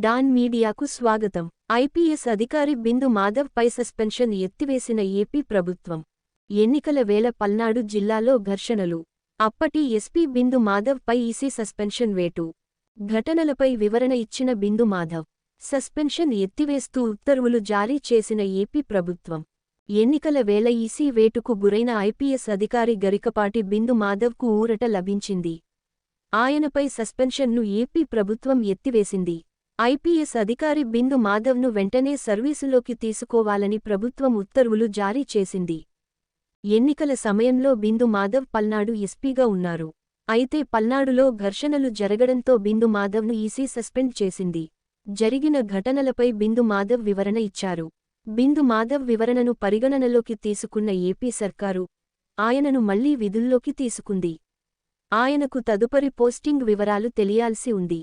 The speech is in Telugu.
డాన్ మీడియాకు స్వాగతం. ఐపీఎస్ అధికారి బిందు మాధవ్ పై సస్పెన్షన్ ఎత్తివేసిన ఏపీ ప్రభుత్వం. ఎన్నికల వేళ పల్నాడు జిల్లాలో ఘర్షణలు. అప్పటి ఎస్పీ బిందు మాధవ్ పై ఈసీ సస్పెన్షన్ వేటు. ఘటనలపై వివరణ ఇచ్చిన బిందు మాధవ్. సస్పెన్షన్ ఎత్తివేస్తూ ఉత్తర్వులు జారీ చేసిన ఏపీ ప్రభుత్వం. ఎన్నికల వేళ ఈసీ వేటుకు గురైన ఐపీఎస్ అధికారి గరికపాటి బిందు మాధవ్కు ఊరట లభించింది. ఆయనపై సస్పెన్షన్ను ఏపీ ప్రభుత్వం ఎత్తివేసింది. ఐపీఎస్ అధికారి బిందు మాధవ్ను వెంటనే సర్వీసులోకి తీసుకోవాలని ప్రభుత్వం ఉత్తర్వులు జారీ చేసింది. ఎన్నికల సమయంలో బిందు మాధవ్ పల్నాడు ఎస్పీగా ఉన్నారు. అయితే పల్నాడులో ఘర్షణలు జరగడంతో బిందు మాధవ్ను ఈసీ సస్పెండ్ చేసింది. జరిగిన ఘటనలపై బిందు మాధవ్ వివరణ ఇచ్చారు. బిందు మాధవ్ వివరణను పరిగణనలోకి తీసుకున్న ఏపీ సర్కారు ఆయనను మళ్ళీ విధుల్లోకి తీసుకుంది. ఆయనకు తదుపరి పోస్టింగ్ వివరాలు తెలియాల్సి ఉంది.